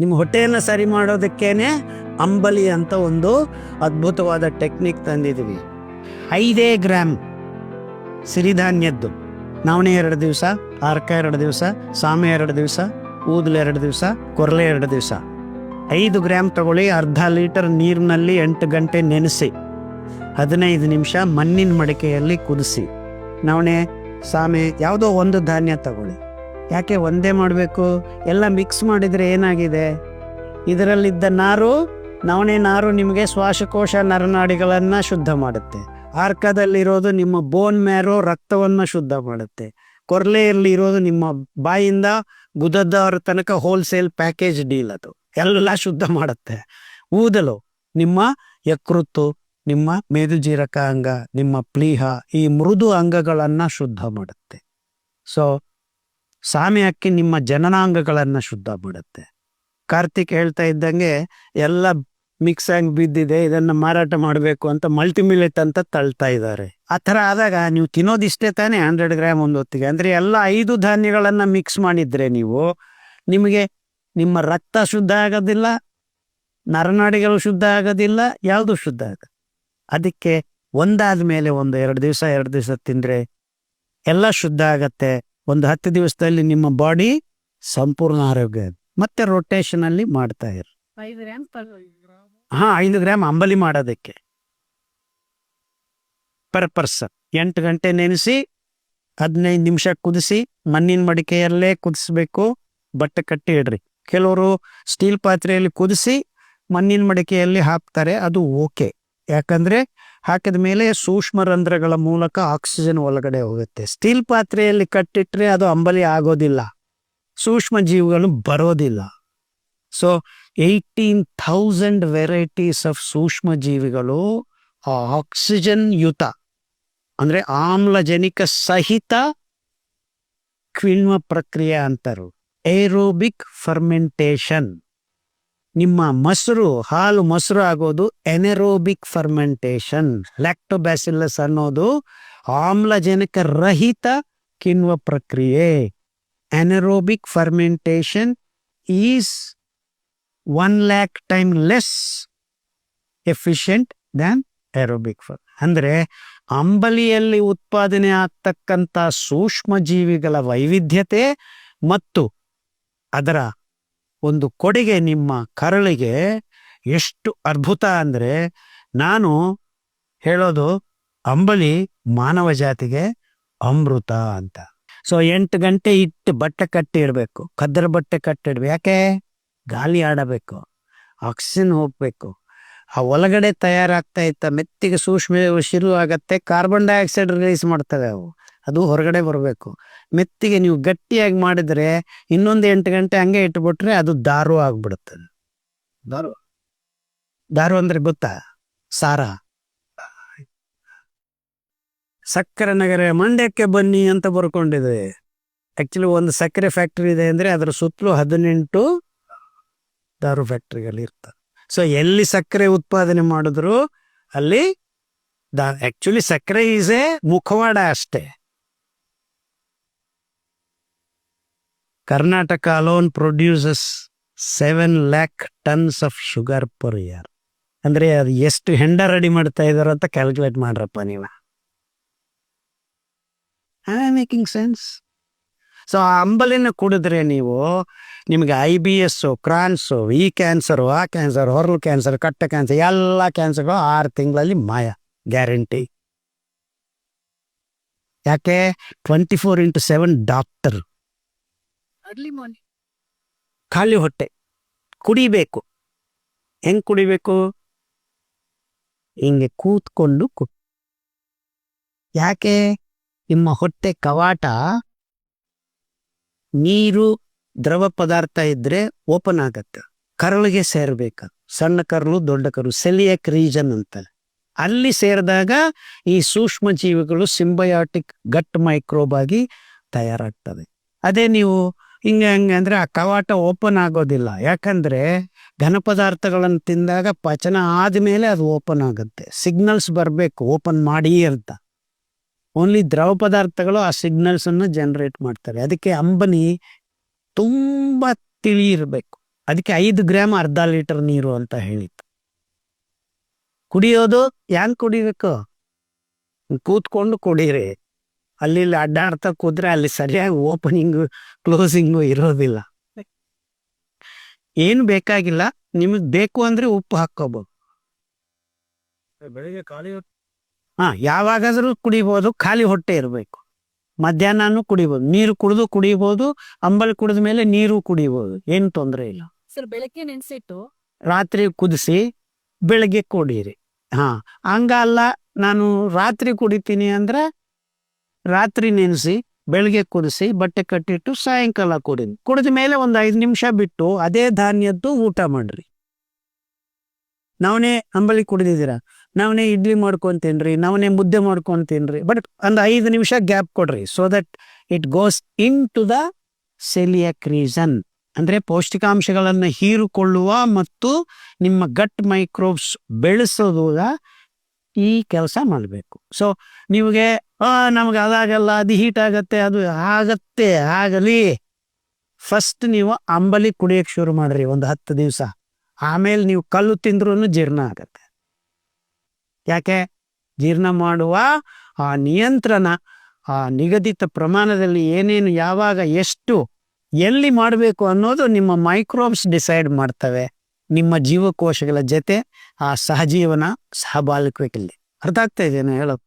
ನಿಮ್ಮ ಹೊಟ್ಟೆಯನ್ನು ಸರಿ ಮಾಡೋದಕ್ಕೇನೆ ಅಂಬಲಿ ಅಂತ ಒಂದು ಅದ್ಭುತವಾದ ಟೆಕ್ನಿಕ್ ತಂದಿದ್ದೀವಿ. ಐದೇ ಗ್ರಾಮ್ ಸಿರಿಧಾನ್ಯದ್ದು. ನವಣೆ ಎರಡು ದಿವಸ, ಆರ್ಕ ಎರಡು ದಿವಸ, ಸಾಮೆ ಎರಡು ದಿವಸ, ಊದಲು ಎರಡು ದಿವಸ, ಕೊರಲೆ ಎರಡು ದಿವಸ. ಐದು ಗ್ರಾಮ್ ತಗೊಳ್ಳಿ, ಅರ್ಧ ಲೀಟರ್ ನೀರಿನಲ್ಲಿ ಎಂಟು ಗಂಟೆ ನೆನೆಸಿ. ಹದಿನೈದು ನಿಮಿಷ ಮಣ್ಣಿನ ಮಡಿಕೆಯಲ್ಲಿ ಕುದಿಸಿ. ನವಣೆ ಸಾಮೆ ಯಾವುದೋ ಒಂದು ಧಾನ್ಯ ತಗೊಳ್ಳಿ. ಯಾಕೆ ಒಂದೇ ಮಾಡಬೇಕು? ಎಲ್ಲ ಮಿಕ್ಸ್ ಮಾಡಿದರೆ ಏನಾಗಿದೆ? ಇದರಲ್ಲಿದ್ದ ನಾರು, ನವಣೆ ನಾರು ನಿಮಗೆ ಶ್ವಾಸಕೋಶ ನರನಾಡಿಗಳನ್ನು ಶುದ್ಧ ಮಾಡುತ್ತೆ. ಆರ್ಕದಲ್ಲಿರೋದು ನಿಮ್ಮ ಬೋನ್ ಮ್ಯಾರೋ ರಕ್ತವನ್ನು ಶುದ್ಧ ಮಾಡುತ್ತೆ. ಕೊರ್ಲೆಯಲ್ಲಿ ಇರೋದು ನಿಮ್ಮ ಬಾಯಿಂದ ಗುದದವರ ತನಕ ಹೋಲ್ಸೇಲ್ ಪ್ಯಾಕೇಜ್ ಡೀಲ್ ಅದು. ಎಲ್ಲ ಶುದ್ಧ ಮಾಡುತ್ತೆ. ಊದಲು, ನಿಮ್ಮ ಯಕೃತ್ತು, ನಿಮ್ಮ ಮೇದುಜೀರಕ ಅಂಗ, ನಿಮ್ಮ ಪ್ಲೀಹ ಈ ಮೃದು ಅಂಗಗಳನ್ನು ಶುದ್ಧ ಮಾಡುತ್ತೆ. ಸೊ ಸಾಮೆ ಅಕ್ಕಿ ನಿಮ್ಮ ಜನನಾಂಗಗಳನ್ನು ಶುದ್ಧ ಬಿಡುತ್ತೆ. ಕಾರ್ತಿಕ್ ಹೇಳ್ತಾ ಇದ್ದಂಗೆ ಎಲ್ಲ ಮಿಕ್ಸ್ ಆಗಿ ಬಿದ್ದಿದೆ, ಇದನ್ನ ಮಾರಾಟ ಮಾಡಬೇಕು ಅಂತ ಮಲ್ಟಿಮಿಲೆಟ್ ಅಂತ ತಳ್ತಾ ಇದ್ದಾರೆ. ಆ ಥರ ಆದಾಗ ನೀವು ತಿನ್ನೋದಿಷ್ಟೇ ತಾನೇ ಹಂಡ್ರೆಡ್ ಗ್ರಾಮ್ ಒಂದು ಹೊತ್ತಿಗೆ. ಅಂದ್ರೆ ಎಲ್ಲ ಐದು ಧಾನ್ಯಗಳನ್ನು ಮಿಕ್ಸ್ ಮಾಡಿದ್ರೆ ನೀವು ನಿಮಗೆ ನಿಮ್ಮ ರಕ್ತ ಶುದ್ಧ ಆಗೋದಿಲ್ಲ, ನರನಾಡಿಗಳು ಶುದ್ಧ ಆಗೋದಿಲ್ಲ, ಯಾವುದು ಶುದ್ಧ ಆಗ ಅದಕ್ಕೆ ಒಂದಾದ ಮೇಲೆ ಒಂದು ಎರಡು ದಿವಸ ಎರಡು ದಿವಸ ತಿಂದ್ರೆ ಎಲ್ಲ ಶುದ್ಧ ಆಗತ್ತೆ. ಒಂದು ಹತ್ತು ದಿವಸದಲ್ಲಿ ನಿಮ್ಮ ಬಾಡಿ ಸಂಪೂರ್ಣ ಆರೋಗ್ಯ ಮತ್ತೆ ರೊಟೇಷನ್ ಅಲ್ಲಿ ಮಾಡ್ತಾ ಇರು. ಹಾ ಐದು ಗ್ರಾಮ್ ಅಂಬಲಿ ಮಾಡೋದಕ್ಕೆ. ಪರ್ ಪರ್ಸನ್ ಎಂಟು ಗಂಟೆ ನೆನೆಸಿ ಹದಿನೈದು ನಿಮಿಷ ಕುದಿಸಿ ಮಣ್ಣಿನ ಮಡಿಕೆಯಲ್ಲೇ ಕುದಿಸ್ಬೇಕು ಬಟ್ಟೆ ಕಟ್ಟಿ ಇಡ್ರಿ. ಕೆಲವರು ಸ್ಟೀಲ್ ಪಾತ್ರೆಯಲ್ಲಿ ಕುದಿಸಿ ಮಣ್ಣಿನ ಮಡಿಕೆಯಲ್ಲಿ ಹಾಕ್ತಾರೆ ಅದು ಓಕೆ ಯಾಕಂದ್ರೆ ಹಾಕಿದ ಮೇಲೆ ಸೂಕ್ಷ್ಮ ರಂಧ್ರಗಳ ಮೂಲಕ ಆಕ್ಸಿಜನ್ ಒಳಗಡೆ ಹೋಗುತ್ತೆ. ಸ್ಟೀಲ್ ಪಾತ್ರೆಯಲ್ಲಿ ಕಟ್ಟಿಟ್ರೆ ಅದು ಅಂಬಲಿ ಆಗೋದಿಲ್ಲ. ಸೂಕ್ಷ್ಮ ಜೀವಿಗಳು ಬರೋದಿಲ್ಲ. So eighteen thousand varieties of ಸೂಕ್ಷ್ಮ ಜೀವಿಗಳು ಆಕ್ಸಿಜನ್ ಯುತ, ಅಂದ್ರೆ ಆಮ್ಲಜನಿಕ ಸಹಿತ ಕಿಣ್ವ ಪ್ರಕ್ರಿಯೆ ಅಂತರು. ಏರೋಬಿಕ್ ಫರ್ಮೆಂಟೇಷನ್ ನಿಮ್ಮ ಮೊಸರು, ಹಾಲು ಮೊಸರು ಆಗೋದು ಎನೆರೋಬಿಕ್ ಫರ್ಮೆಂಟೇಶನ್ ಲ್ಯಾಕ್ಟೋಬ್ಯಾಸಿಲಸ್ ಅನ್ನೋದು ಆಮ್ಲಜನಕ ರಹಿತ ಕಿಣ್ವ ಪ್ರಕ್ರಿಯೆ. Anaerobic fermentation is one lakh time less efficient than aerobic fur ಅಂದ್ರೆ ಅಂಬಲಿಯಲ್ಲಿ ಉತ್ಪಾದನೆ ಆಗ್ತಕ್ಕಂಥ ಸೂಕ್ಷ್ಮ ಜೀವಿಗಳ ವೈವಿಧ್ಯತೆ ಮತ್ತು ಅದರ ಒಂದು ಕೊಡುಗೆ ನಿಮ್ಮ ಕರಳಿಗೆ ಎಷ್ಟು ಅದ್ಭುತ ಅಂದರೆ ನಾನು ಹೇಳೋದು ಅಂಬಲಿ ಮಾನವ ಜಾತಿಗೆ ಅಮೃತ ಅಂತ. ಸೊ ಎಂಟು ಗಂಟೆ ಇಟ್ಟು ಬಟ್ಟೆ ಕಟ್ಟಿ ಇಡಬೇಕು ಕದ್ದರ ಬಟ್ಟೆ ಕಟ್ಟಿಡ್ಬೇಕು. ಯಾಕೆ? ಗಾಳಿ ಆಡಬೇಕು. ಆಕ್ಸಿಜನ್ ಹೋಗ್ಬೇಕು. ಆ ಒಳಗಡೆ ತಯಾರಾಗ್ತಾ ಇತ್ತ ಮೆತ್ತಿಗೆ ಸೂಕ್ಷ್ಮ ಶುರು ಆಗತ್ತೆ ಕಾರ್ಬನ್ ಡೈಆಕ್ಸೈಡ್ ರಿಲೀಸ್ ಮಾಡ್ತವೆ ಅವು. ಅದು ಹೊರಗಡೆ ಬರಬೇಕು. ಮೆತ್ತಿಗೆ ನೀವು ಗಟ್ಟಿಯಾಗಿ ಮಾಡಿದ್ರೆ ಇನ್ನೊಂದು ಎಂಟು ಗಂಟೆ ಹಂಗೆ ಇಟ್ಬಿಟ್ರೆ ಅದು ದಾರು ಆಗ್ಬಿಡುತ್ತೆ. ದಾರು? ದಾರು ಅಂದ್ರೆ ಗೊತ್ತಾ? ಸಾರ. ಸಕ್ಕರೆ ನಗರ ಮಂಡ್ಯಕ್ಕೆ ಬನ್ನಿ ಅಂತ ಬರ್ಕೊಂಡಿದೆ. ಆಕ್ಚುಲಿ ಒಂದು ಸಕ್ಕರೆ ಫ್ಯಾಕ್ಟ್ರಿ ಇದೆ ಅಂದ್ರೆ ಅದರ ಸುತ್ತಲೂ ಹದಿನೆಂಟು ದಾರು ಫ್ಯಾಕ್ಟ್ರಿಗಳು ಇರ್ತವೆ ಸೊ ಎಲ್ಲಿ ಸಕ್ಕರೆ ಉತ್ಪಾದನೆ ಮಾಡಿದ್ರು ಅಲ್ಲಿ ಆಕ್ಚುಲಿ ಸಕ್ಕರೆ ಈಸ್ ಎ ಮುಖವಾಡ ಅಷ್ಟೇ. Karnataka alone produces seven lakh tons of sugar per year ಅಂದರೆ ಅದು ಎಷ್ಟು ಹೆಂಡ ರೆಡಿ ಮಾಡ್ತಾ ಇದಾರೆ ಅಂತ ಕ್ಯಾಲ್ಕುಲೇಟ್ ಮಾಡ್ರಪ್ಪ ನೀವು. ಮೇಕಿಂಗ್ ಸೆನ್ಸ್ ಸೊ ಆ ಅಂಬಲಿನ ಕುಡಿದ್ರೆ ನೀವು ನಿಮಗೆ ಐ ಬಿ ಎಸ್ಸು ಕ್ರಾನ್ಸು ಈ ಕ್ಯಾನ್ಸರು ಆ ಕ್ಯಾನ್ಸರ್ ಹೊರಲ್ ಕ್ಯಾನ್ಸರ್ ಕಟ್ಟ ಕ್ಯಾನ್ಸರ್ ಎಲ್ಲ ಕ್ಯಾನ್ಸರ್ಗಳು ಆರು ತಿಂಗಳಲ್ಲಿ ಮಾಯ ಗ್ಯಾರಂಟಿ ಯಾಕೆ? Twenty four into seven doctor ಖಾಲಿ ಹೊಟ್ಟೆ. ಕುಡಿಬೇಕು. ಹೆಂಗ್ ಕುಡಿಬೇಕು? ಹಿಂಗೆ ಕೂತ್ಕೊಂಡು ಕು ಯಾಕೆ? ನಿಮ್ಮ ಹೊಟ್ಟೆ ಕವಾಟ. ನೀರು, ದ್ರವ ಪದಾರ್ಥ ಇದ್ರೆ ಓಪನ್ ಆಗತ್ತೆ. ಕರಳಿಗೆ ಸೇರ್ಬೇಕು. ಸಣ್ಣ ಕರಳು ದೊಡ್ಡ ಕರಳು ಸೆಲಿಯಕ್ ರೀಜನ್ ಅಂತ ಅಲ್ಲಿ ಸೇರಿದಾಗ ಈ ಸೂಕ್ಷ್ಮ ಜೀವಿಗಳು ಸಿಂಬಯಾಟಿಕ್ ಗಟ್ ಮೈಕ್ರೋಬ್ ಆಗಿ ತಯಾರಾಗ್ತವೆ. ಅದೇ ನೀವು ಹಿಂಗೆ ಹಂಗೆ ಅಂದರೆ ಆ ಕವಾಟ ಓಪನ್ ಆಗೋದಿಲ್ಲ. ಯಾಕಂದ್ರೆ ಘನ ಪದಾರ್ಥಗಳನ್ನು ತಿಂದಾಗ ಪಚನ ಆದಮೇಲೆ ಅದು ಓಪನ್ ಆಗುತ್ತೆ. ಸಿಗ್ನಲ್ಸ್ ಬರಬೇಕು, ಓಪನ್ ಮಾಡಿ ಅಂತ. ಓನ್ಲಿ ದ್ರವ ಪದಾರ್ಥಗಳು ಆ ಸಿಗ್ನಲ್ಸ್ ಅನ್ನು ಜನರೇಟ್ ಮಾಡ್ತಾರೆ. ಅದಕ್ಕೆ ಅಂಬನಿ ತುಂಬಾ ತಿಳಿ ಇರಬೇಕು. ಅದಕ್ಕೆ ಐದು ಗ್ರಾಮ್ ಅರ್ಧ ಲೀಟರ್ ನೀರು ಅಂತ ಹೇಳಿತ್ತು ಕುಡಿಯೋದು ಯಾನ್ ಕುಡಿಬೇಕು? ಕೂತ್ಕೊಂಡು ಕುಡೀರಿ. ಅಲ್ಲಿ ಅಡ್ಡಾಡ್ತಾ ಕೂತ್ರೆ ಅಲ್ಲಿ ಸರಿಯಾಗಿ ಓಪನಿಂಗು ಕ್ಲೋಸಿಂಗು ಇರೋದಿಲ್ಲ. ಏನು ಬೇಕಾಗಿಲ್ಲ. ನಿಮಗೆ ಬೇಕು ಅಂದ್ರೆ ಉಪ್ಪು ಹಾಕೋಬೋದು ಬೆಳಿಗ್ಗೆ ಖಾಲಿ ಹಾ ಯಾವಾಗಾದ್ರೂ ಕುಡಿಬೋದು. ಖಾಲಿ ಹೊಟ್ಟೆ ಇರಬೇಕು. ಮಧ್ಯಾಹ್ನನೂ ಕುಡಿಬೋದು. ನೀರು ಕುಡಿದು ಕುಡಿಬೋದು. ಅಂಬಲ್ ಕುಡಿದ ಮೇಲೆ ನೀರು ಕುಡಿಬೋದು. ಏನು ತೊಂದರೆ ಇಲ್ಲ. ಸರ್ ಬೆಳಗ್ಗೆ ನೆನೆಸಿಟ್ಟು ರಾತ್ರಿ ಕುದಿಸಿ ಬೆಳಗ್ಗೆ ಕುಡೀರಿ ಹಾ ಹಂಗಲ್ಲ. ನಾನು ರಾತ್ರಿ ಕುಡಿತೀನಿ ಅಂದ್ರೆ ರಾತ್ರಿ ನೆನೆಸಿ ಬೆಳಗ್ಗೆ ಕುದಿಸಿ, ಬಟ್ಟೆ ಕಟ್ಟಿಟ್ಟು ಸಾಯಂಕಾಲ ಕುಡಿ ಕುಡಿದ ಮೇಲೆ ಒಂದು ಐದು ನಿಮಿಷ ಬಿಟ್ಟು ಅದೇ ಧಾನ್ಯದ್ದು ಊಟ ಮಾಡ್ರಿ. ನಾವನೇ ಅಂಬಲಿ ಕುಡಿದಿದ್ದೀರಾ, ನಾವನೇ ಇಡ್ಲಿ ಮಾಡ್ಕೊಂಡು ತಿನ್ರಿ ನವನೇ ಮುದ್ದೆ ಮಾಡ್ಕೊಂಡು ತಿನ್ರಿ ಬಟ್ ಒಂದು ಐದು ನಿಮಿಷ ಗ್ಯಾಪ್ ಕೊಡ್ರಿ so that it goes into the coeliac reason ಅಂದ್ರೆ ಪೌಷ್ಟಿಕಾಂಶಗಳನ್ನು ಹೀರಿಕೊಳ್ಳುವ ಮತ್ತು ನಿಮ್ಮ ಗಟ್ ಮೈಕ್ರೋಬ್ಸ್ ಬೆಳೆಸೋದ ಈ ಕೆಲಸ ಮಾಡಬೇಕು. ಸೊ ನಿಮಗೆ ಆ, ನಮ್ಗೆ ಅದಾಗಲ್ಲ ಅದು ಹೀಟ್ ಆಗತ್ತೆ, ಅದು ಆಗತ್ತೆ, ಆಗಲಿ. ಫಸ್ಟ್ ನೀವು ಅಂಬಲಿ ಕುಡಿಯೋಕ್ಕೆ ಶುರು ಮಾಡ್ರಿ ಒಂದು ಹತ್ತು ದಿವಸ. ಆಮೇಲೆ ನೀವು ಕಲ್ಲು ತಿಂದ್ರೂ ಜೀರ್ಣ ಆಗತ್ತೆ. ಯಾಕೆ? ಜೀರ್ಣ ಮಾಡುವ ಆ ನಿಯಂತ್ರಣ, ಆ ನಿಗದಿತ ಪ್ರಮಾಣದಲ್ಲಿ ಏನೇನು ಯಾವಾಗ ಎಷ್ಟು ಎಲ್ಲಿ ಮಾಡಬೇಕು ಅನ್ನೋದು ನಿಮ್ಮ ಮೈಕ್ರೋಬ್ಸ್ ಡಿಸೈಡ್ ಮಾಡ್ತವೆ. ನಿಮ್ಮ ಜೀವಕೋಶಗಳ ಜೊತೆ ಆ ಸಹಜೀವನ ಸಹಬಾಳ್ವಿಕೆಯಲ್ಲಿ ಅರ್ಥ ಆಗ್ತಾ ಇದೇನು ಹೇಳೋದು